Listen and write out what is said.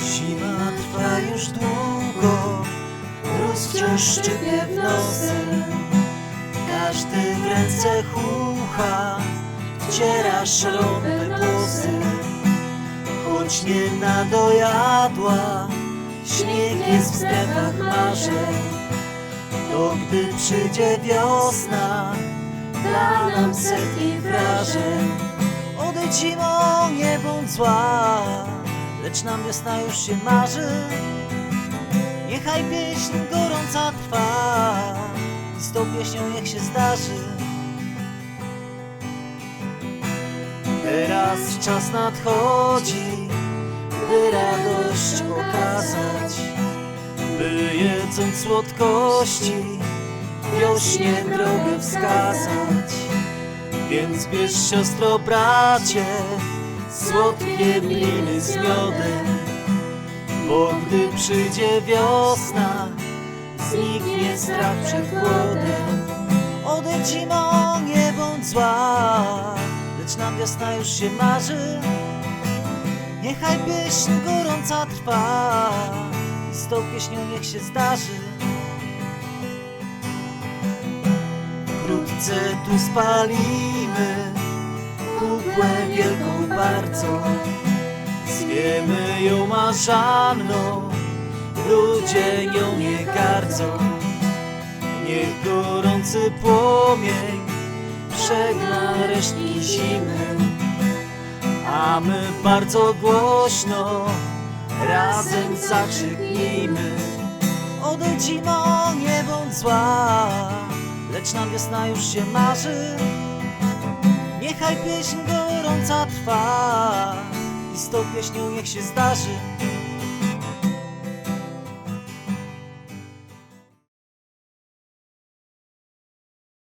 trwa już długo, mróz wciąż szczypie w nosy. Każdy w ręce chucha, wciera szroby włosy. Choć nie nadojadła, śnieg jest w strefach marzeń. To gdy przyjdzie wiosna, da nam setki wrażeń. Odejdź zimo, nie bądź zła, nam wiosna już się marzy. Niechaj pieśń gorąca trwa i z tą pieśnią niech się zdarzy. Teraz czas nadchodzi, by radość okazać, by jedząc słodkości wiośnie drogę wskazać. Więc bierz siostro, bracie, słodkie gliny z miodem, bo gdy przyjdzie wiosna, zniknie strach przed głodem. Odejdź zimo, nie bądź zła, lecz nam wiosna już się marzy. Niechaj pieśń gorąca trwa i z tą pieśnią niech się zdarzy. Wkrótce tu spalimy kukłę wielką bardzo. Zwiemy ją marzanną, ludzie nią nie gardzą. Niech gorący płomień przegna resztki zimy, a my bardzo głośno razem zakrzyknijmy. Odejdź zimo, nie bądź zła, lecz nam wiosna już się marzy. Niechaj pieśń gorąca trwa i z tą pieśnią niech się zdarzy.